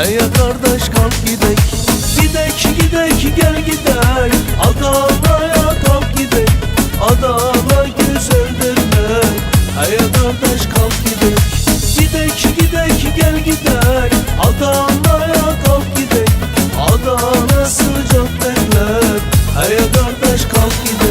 Ey kardeş kalk gidek. Gidek gidek gel gidek. Adana'ya kalk gidek. Adana güzeldir ne Ey kardeş kalk gidek. Gidek gidek gel gidek. Adana'ya kalk gidek. Adana sıcak derler. Ey kardeş kalk gidek.